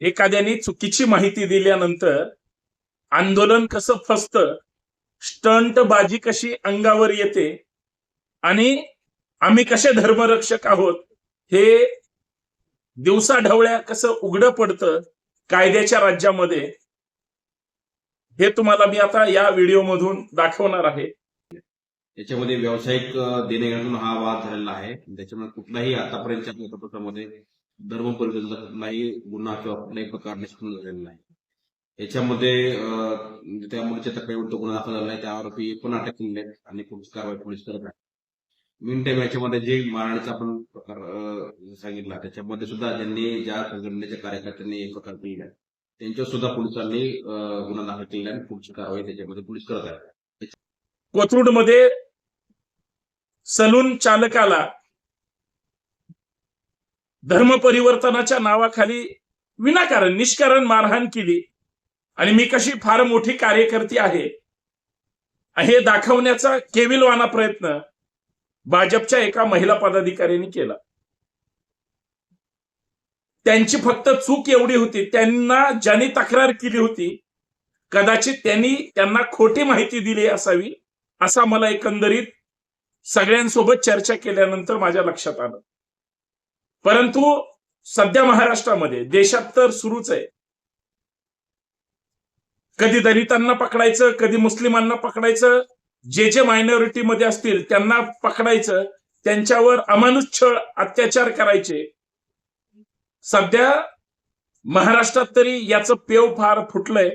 एखाद्याने चुकीची माहिती दिल्यानंतर आंदोलन कसं फसतं स्टंट बाजी कशी अंगावर येते आणि आम्ही कसे धर्मरक्षक आहोत हे दिवसा ढवळ्या कसं उघडं पडतं कायद्याच्या राज्यामध्ये हे तुम्हाला मी आता या व्हिडिओमधून दाखवणार आहे. याच्यामध्ये व्यावसायिक देणे हा वाद झालेला आहे. त्याच्यामुळे कुठलाही आतापर्यंतच्या धर्म परिषदेचा गुन्हा किंवा कुठलाही प्रकार निष्पन्न झालेला नाही. याच्यामध्ये त्या मुलीच्या तक्रारीवर गुन्हा दाखल झाला नाही त्या आरोपी पण अटक केलेले आहेत आणि पोलीस कारवाई पोलीस करत आहेत. मिन टाइम याच्यामध्ये जे मारण्याचा आपण प्रकार सांगितला त्याच्यामध्ये सुद्धा ज्यांनी ज्या संघटनेच्या कार्यकर्त्यांनी हे प्रकार केलेला आहे त्यांच्यावर सुद्धा पोलिसांनी गुन्हा दाखल केलेला आहे आणि पुढची कारवाई त्याच्यामध्ये पोलीस करत आहेत. कोथरूडमध्ये सलून चालकाला धर्म परिवर्तनाच्या नावाखाली विनाकारण निष्कारण मारहाण केली. आणि मी कशी फार मोठी कार्यकर्ती आहे हे दाखवण्याचा केविलवाना प्रयत्न भाजपच्या एका महिला पदाधिकाऱ्यांनी केला. त्यांची फक्त चूक एवढी होती त्यांना ज्यांनी तक्रार केली होती कदाचित त्यांनी त्यांना खोटी माहिती दिली असावी असा मला एकंदरीत सगळ्यांसोबत चर्चा केल्यानंतर माझ्या लक्षात आलं. परंतु सध्या महाराष्ट्रामध्ये देशात तर सुरूच आहे. कधी दलितांना पकडायचं कधी मुस्लिमांना पकडायचं जे जे मायनॉरिटी मध्ये असतील त्यांना पकडायचं त्यांच्यावर अमानुष्य अत्याचार करायचे. सध्या महाराष्ट्रात तरी याचं पेव फार फुटलंय.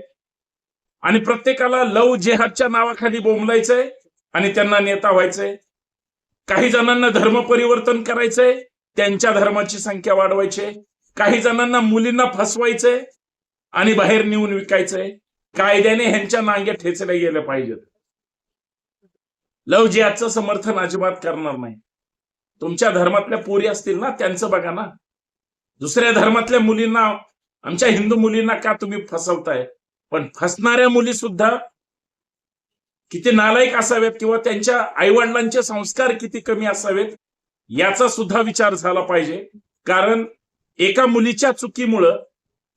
आणि प्रत्येकाला लव जेहादच्या नावाखाली बोंबलायचंय आणि त्यांना नेता व्हायचंय. काही जणांना धर्म परिवर्तन करायचंय. त्यांच्या धर्माची संख्या वाढवायचे. काही जणांना मुलींना फसवायचंय आणि बाहेर नेऊन विकायचंय कायद्याने ह्यांच्या नांग्या ठेचल्या गेल्या पाहिजेत. लव जिहादचं समर्थन अजिबात करणार नाही. तुमच्या धर्मातल्या पोरी असतील ना त्यांचं बघा ना. दुसऱ्या धर्मातल्या मुलींना आमच्या हिंदू मुलींना का तुम्ही फसवताय? पण फसणाऱ्या मुली सुद्धा किती नालायक असावेत किंवा त्यांच्या आईवडिलांचे संस्कार किती कमी असावेत? याचा सुद्धा विचार झाला पाहिजे. कारण एका मुलीच्या चुकीमुळं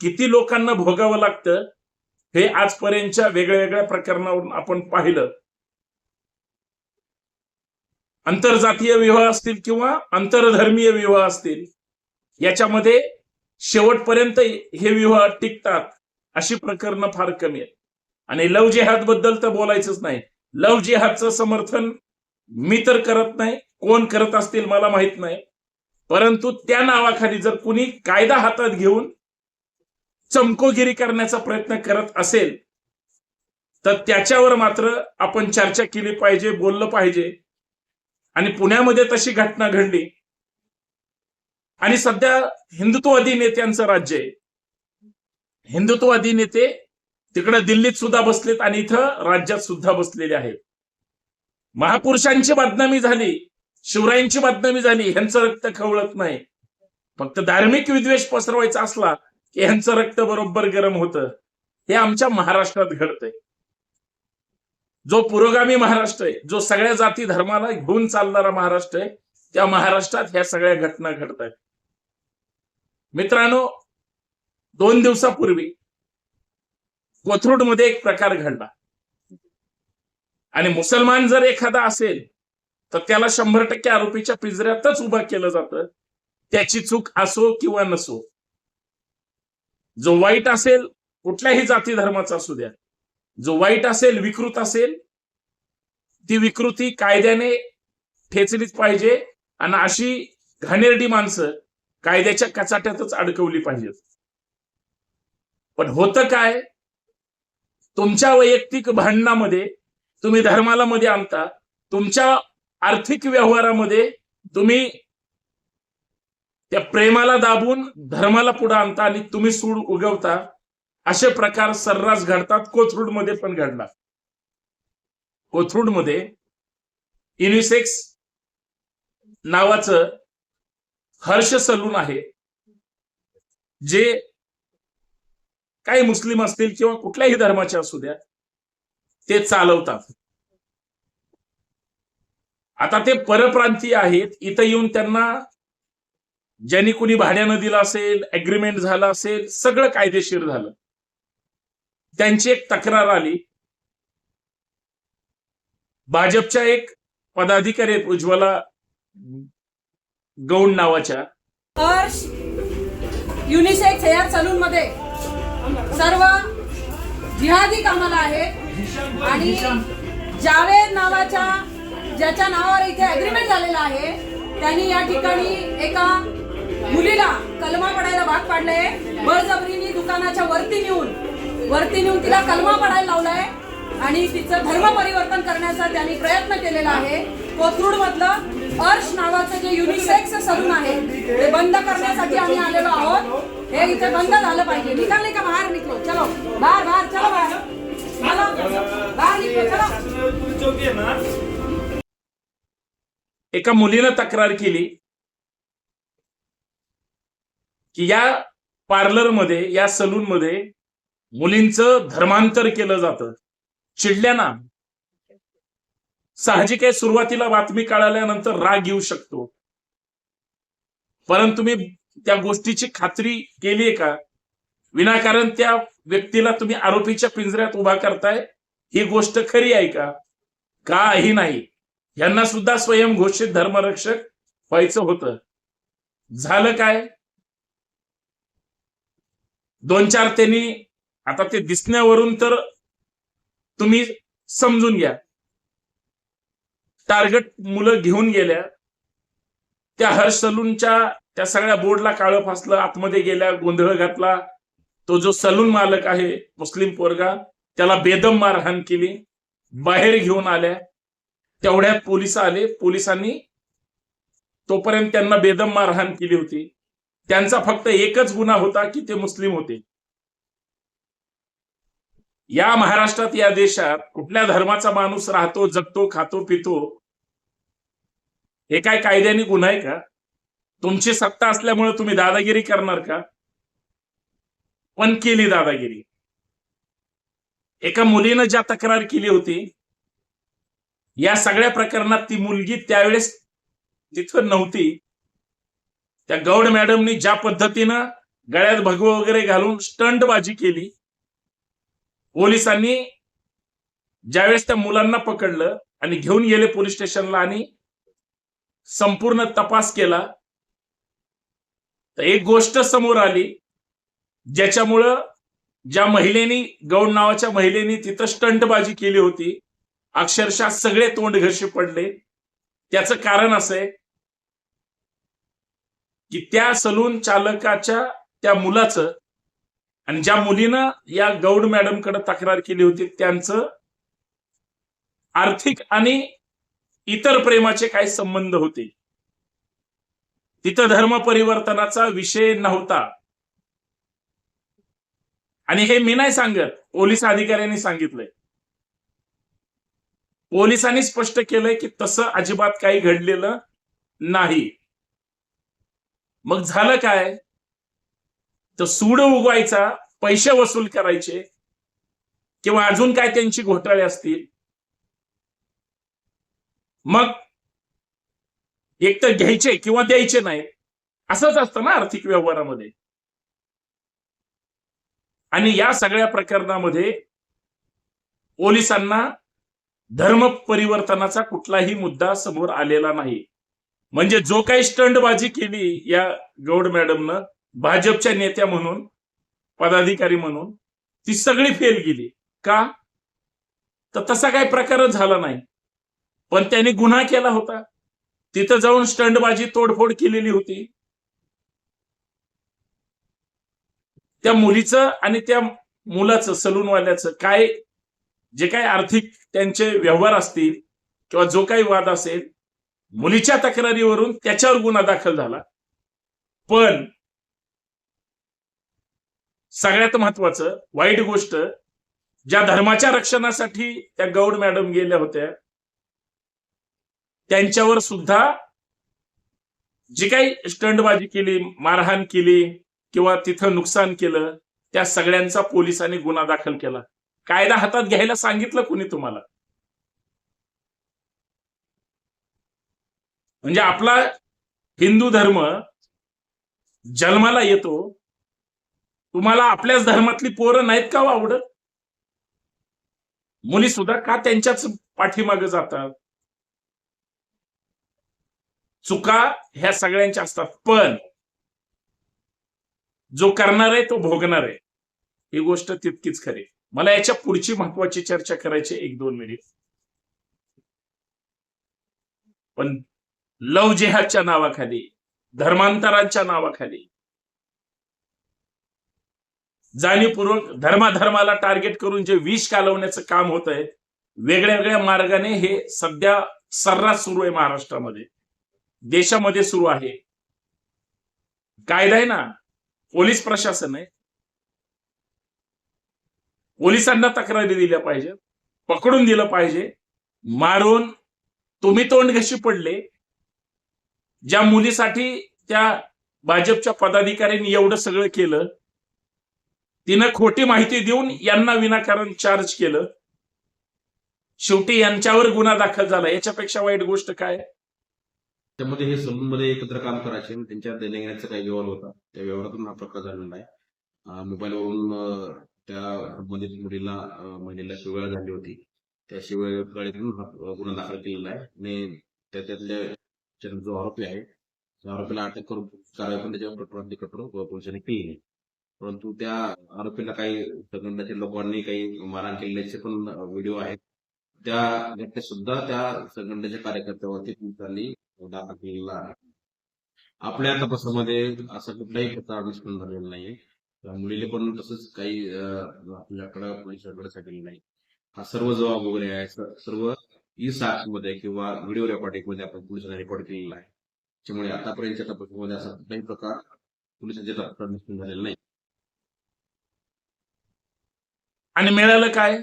किती लोकांना भोगावं लागतं हे आजपर्यंतच्या वेगळ्या वेगळ्या प्रकरणावरून आपण पाहिलं. आंतरजातीय विवाह असतील किंवा आंतरधर्मीय विवाह असतील याच्यामध्ये शेवटपर्यंत हे विवाह टिकतात अशी प्रकरणं फार कमी आहेत. आणि लव जेहादबद्दल तर बोलायचंच नाही. लव जेहादचं समर्थन मी तर करत नाही. कोण करत असतील मला माहीत नाही. परंतु त्या नावाखाली जर कुणी कायदा हातात घेऊन चमकोगिरी करण्याचा प्रयत्न करत असेल तर त्याच्यावर मात्र आपण चर्चा केली पाहिजे बोललं पाहिजे. आणि पुण्यामध्ये तशी घटना घडली. आणि सध्या हिंदुत्ववादी नेत्यांचं राज्य आहे. हिंदुत्ववादी नेते तिकडे दिल्लीत सुद्धा बसलेत आणि इथं राज्यात सुद्धा बसलेले आहेत. महापुरुषांची बदनामी झाली. शिवरायांची बदनामी झाली ह्यांचं रक्त खवळत नाही. फक्त धार्मिक विद्वेष पसरवायचा असला की ह्यांचं रक्त बरोबर गरम होतं. हे आमच्या महाराष्ट्रात घडतंय. जो पुरोगामी महाराष्ट्र आहे जो सगळ्या जाती धर्माला घेऊन चालणारा महाराष्ट्र आहे त्या महाराष्ट्रात ह्या सगळ्या घटना घडत आहेत मित्रांनो दोन दिवसापूर्वी कोथरूडमध्ये एक प्रकार घडला. आणि मुसलमान जर एखादा असेल तर त्याला शंभर टक्के आरोपीच्या पिंजऱ्यातच उभा केलं जातं. त्याची चूक असो किंवा नसो. जो वाईट असेल कुठल्याही जाती धर्माचा असू द्या. जो वाईट असेल विकृत असेल ती विकृती कायद्याने ठेचलीच पाहिजे आणि अशी घाणेरडी माणसं कायद्याच्या कचाट्यातच अडकवली पाहिजेत. पण होतं काय? तुमच्या वैयक्तिक भांडणामध्ये तुम्ही धर्माला मध्ये आणता तुमच्या आर्थिक व्यवहारामध्ये तुम्ही त्या प्रेमाला दाबून धर्माला पुढे आणता आणि तुम्ही सूड उगवता असे प्रकार सर्रास घडतात. कोथरूडमध्ये पण घडला. कोथरूडमध्ये युनिसेक्स नावाचं हर्ष सलून आहे जे काही मुस्लिम असतील किंवा कुठल्याही धर्माचे असू द्या ते चालवतात. आता ते परप्रांतीय आहेत. इथं येऊन त्यांना ज्यांनी कुणी भाड्यानं दिलं असेल अग्रीमेंट झालं असेल सगळं कायदेशीर झालं. त्यांची एक तक्रार आली. भाजपच्या एक पदाधिकारी आहेत उज्ज्वला गौंड नावाच्या. हर्ष युनिसेक्स हेअर सलून मध्ये सर्व जिहादी कामाला आहेत. आणि जावेद नावाच्या ज्याच्या नावावर इथे अग्रीमेंट झालेला आहे त्यांनी या ठिकाणी एका मुलीला कलमा पडायला भाग पाडले बळजबरीने दुकानाच्या वरती नेऊन वरती नेऊन तिला कलमा पडायला लावलाय आणि तिचं धर्म परिवर्तन करण्याचा त्यांनी प्रयत्न केलेला आहे. कोथरूड मधलं अर्श नावाचं जे युनिसेक्स सलून आहे ते बंद करण्यासाठी आम्ही आलेलो आहोत. हे इथे बंद झालं पाहिजे. निघाले का? बाहेर निघलो. चलो. बाहेर बाहेर चलो बाहेर. बाहेर निघलो. चलो. एका मुलीनं तक्रार केली की या पार्लरमध्ये या सलूनमध्ये मुलींचं धर्मांतर केलं जातं. चिडल्या ना. साहजिक आहे सुरुवातीला बातमी कळाल्यानंतर राग येऊ शकतो. परंतु मी त्या गोष्टीची खात्री केली आहे का? विनाकारण त्या व्यक्तीला तुम्ही आरोपीच्या पिंजऱ्यात उभा करताय ही गोष्ट खरी आहे का? काही नाही. यांना सुद्धा स्वयंघोषित धर्मरक्षक व्हायचं होतं. झालं काय? दोन चार त्यांनी आता ते दिसण्यावरून तर तुम्ही समजून घ्या. टार्गेट मुलं घेऊन गेल्या. त्या हर्ष सलूनच्या त्या सगळ्या बोर्डला काळं फासलं आतमध्ये गेल्या गोंधळ घातला. तो जो सलून मालक आहे मुस्लिम पोरगा त्याला बेदम मारहाण केली. बाहेर घेऊन आल्या. तेवढ्यात पोलीस आले पोलिसांनी तोपर्यंत त्यांना बेदम मारहाण केली होती. त्यांचा फक्त एकच गुन्हा होता की ते मुस्लिम होते. या महाराष्ट्रात या देशात कुठल्या धर्माचा माणूस राहतो जगतो खातो पितो हे काय कायद्याने गुन्हा आहे का? तुमची सत्ता असल्यामुळे तुम्ही दादागिरी करणार का? पण केली दादागिरी. एका मुलीनं ज्या तक्रार केली होती या सगळ्या प्रकरणात ती मुलगी त्यावेळेस तिथं नव्हती. त्या गौड मॅडमनी ज्या पद्धतीनं गळ्यात भगवं वगैरे घालून स्टंटबाजी केली पोलिसांनी ज्यावेळेस त्या मुलांना पकडलं आणि घेऊन गेले पोलीस स्टेशनला आणि संपूर्ण तपास केला तर एक गोष्ट समोर आली ज्याच्यामुळं ज्या महिलेनी गौड नावाच्या महिलेनी तिथं स्टंटबाजी केली होती अक्षरशः सगळे तोंड घशी पडले. त्याचं कारण असं आहे की त्या सलून चालकाच्या त्या मुलाचं आणि ज्या मुलीनं या गौड मॅडमकडे तक्रार केली होती त्यांचं आर्थिक आणि इतर प्रेमाचे काही संबंध होते. तिथं धर्म परिवर्तनाचा विषय नव्हता. आणि हे मी नाही सांगत पोलीस अधिकाऱ्यांनी सांगितलंय. पोलिसांनी स्पष्ट केलंय की तसं अजिबात काही घडलेलं नाही. मग झालं काय? तर सूड उगवायचा पैसे वसूल करायचे किंवा अजून काय त्यांची घोटाळे असतील? मग एक तर घ्यायचे किंवा द्यायचे नाही. असंच असतं ना आर्थिक व्यवहारामध्ये. आणि या सगळ्या प्रकरणामध्ये पोलिसांना धर्म परिवर्तनाचा कुठलाही मुद्दा समोर आलेला नाही. म्हणजे जो काही स्टंटबाजी केली या गौड मॅडमनं भाजपच्या नेत्या म्हणून पदाधिकारी म्हणून ती सगळी फेल गेली. का? तर तसा काही प्रकारच झाला नाही. पण त्यांनी गुन्हा केला होता. तिथं जाऊन स्टंटबाजी तोडफोड केलेली होती. त्या मुलीचं आणि त्या मुलाचं सलूनवाल्याचं काय जे काही आर्थिक त्यांचे व्यवहार असतील किंवा जो काही वाद असेल मुलीच्या तक्रारीवरून त्याच्यावर गुन्हा दाखल झाला. पण सगळ्यात महत्वाचं वाईट गोष्ट ज्या धर्माच्या रक्षणासाठी त्या गौड मॅडम गेल्या होत्या त्यांच्यावर सुद्धा जी काही स्टंटबाजी केली मारहाण केली किंवा तिथं नुकसान केलं त्या सगळ्यांचा पोलिसांनी गुन्हा दाखल केला. कायदा हातात घ्यायला सांगितलं कुणी तुम्हाला? म्हणजे आपला हिंदू धर्म जन्माला येतो तुम्हाला आपल्याच धर्मातली पोरं नाहीत का हो आवडत? मुली सुद्धा का त्यांच्याच पाठीमागे जातात? चुका ह्या सगळ्यांच्या असतात पण जो करणार आहे तो भोगणार आहे ही गोष्ट तितकीच खरी. मला याच्या पुढची महत्वाची चर्चा करायची एक दोन मिनिट. पण लव जेहादच्या नावाखाली धर्मांतरांच्या नावाखाली जाणीवपूर्वक धर्माधर्माला टार्गेट करून जे विष कालवण्याचं काम होत आहे वेगळ्या वेगळ्या मार्गाने हे सध्या सर्रास सुरू आहे महाराष्ट्रामध्ये. देशामध्ये सुरू आहे. कायदा आहे ना पोलीस प्रशासन आहे. पोलिसांना तक्रारी दिल्या पाहिजेत पकडून दिलं पाहिजे मारून तुम्ही तोंड कशी पडले ज्या मुलीसाठी त्या भाजपच्या पदाधिकाऱ्यांनी एवढं सगळं केलं तिनं खोटी माहिती देऊन यांना विनाकारण चार्ज केलं. शेवटी यांच्यावर गुन्हा दाखल झाला. याच्यापेक्षा वाईट गोष्ट काय? त्यामध्ये हे सलूनमध्ये एकत्र काम करायचे. त्यांच्या देण्याचा काही व्यवहार होता. त्या व्यवहारातून हा प्रकार झालेला आहे. मोबाईलवरून त्या संबंधित मुलीला महिलेला शिवाय झाली होती. त्या शिवायकडून गुन्हा दाखल केलेला आहे. आणि त्या- त्यातल्या जो आरोपी आहे त्या आरोपीला अटक करून कारवाई पण त्याच्यावर प्रतिबंध कठोर पोलिसांनी केली आहे. परंतु त्या आरोपीला काही संघटनेच्या लोकांनी काही मारहाण केल्याचे पण व्हिडिओ आहेत. त्या घटनेत सुद्धा त्या संघटनेच्या कार्यकर्त्यावरती पोलिसांनी दाखल केलेला आहे. आपल्या तपासामध्ये असा कुठलाही प्रकार निष्पन्न झालेला नाहीये. त्या पण तसंच काही आपल्याकडं पोलिसांकडे सांगितलं नाही. हा सर्व जबाब वगैरे आहे सर्व ई साक्षमध्ये किंवा व्हिडिओ रेकॉर्डिंगमध्ये आपण पोलिसांना रेकॉर्ड केलेला आहे. त्यामुळे आतापर्यंतच्या तपासामध्ये असा कुठलाही प्रकार पोलिसांच्या तपासात निष्पन्न झालेला नाही. आणि मिळालं काय?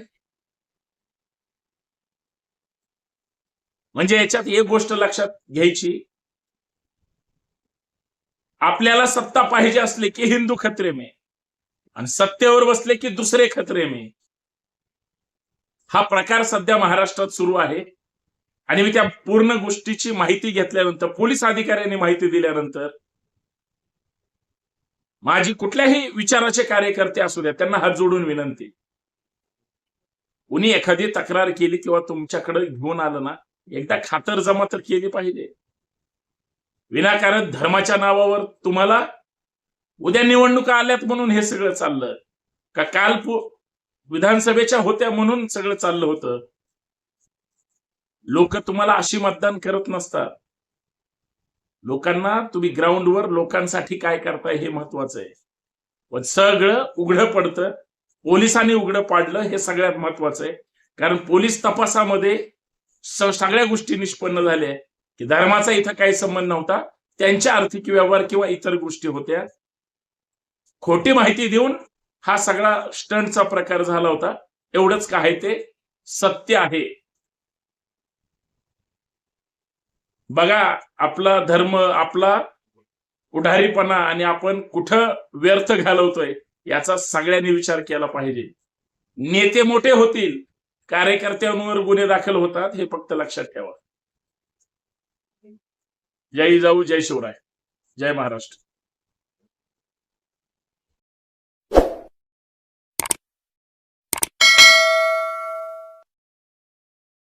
म्हणजे याच्यात एक गोष्ट लक्षात घ्यायची. आपल्याला सत्ता पाहिजे असली की हिंदू खत्रे में आणि सत्तेवर बसले की दुसरे खत्रे मी. हा प्रकार सध्या महाराष्ट्रात सुरू आहे. आणि मी त्या पूर्ण गोष्टीची माहिती घेतल्यानंतर पोलीस अधिकाऱ्यांनी माहिती दिल्यानंतर माझी कुठल्याही विचाराचे कार्यकर्ते असू द्या त्यांना हात जोडून विनंती. कुणी एखादी तक्रार केली किंवा तुमच्याकडे घेऊन आलं ना एकदा खातर जमा तर केली पाहिजे. विनाकारण धर्माच्या नावावर तुम्हाला उद्या निवडणुका आल्यात म्हणून हे सगळं चाललं. का काल विधानसभेच्या होत्या म्हणून सगळं चाललं होतं. लोक तुम्हाला अशी मतदान करत नसतात. लोकांना तुम्ही ग्राउंडवर लोकांसाठी काय करताय हे महत्वाचं आहे. पण सगळं उघडं पडतं. पोलिसांनी उघडं पाडलं हे सगळ्यात महत्वाचं आहे. कारण पोलीस तपासामध्ये सगळ्या गोष्टी निष्पन्न झाल्या. की धर्माचा इथं काही संबंध नव्हता. त्यांच्या आर्थिक व्यवहार किंवा इतर गोष्टी होत्या. खोटी माहिती देऊन हा सगळा स्टंटचा प्रकार झाला होता. एवढंच काय ते सत्य आहे. बघा आपला धर्म आपला उढारीपणा आणि आपण कुठं व्यर्थ घालवतोय याचा सगळ्यांनी विचार केला पाहिजे. नेते मोठे होतील कार्यकर्त्यांवर गुन्हे दाखल होतात हे फक्त लक्षात ठेवा. जय जाऊ जय शिवराय. जय महाराष्ट्र.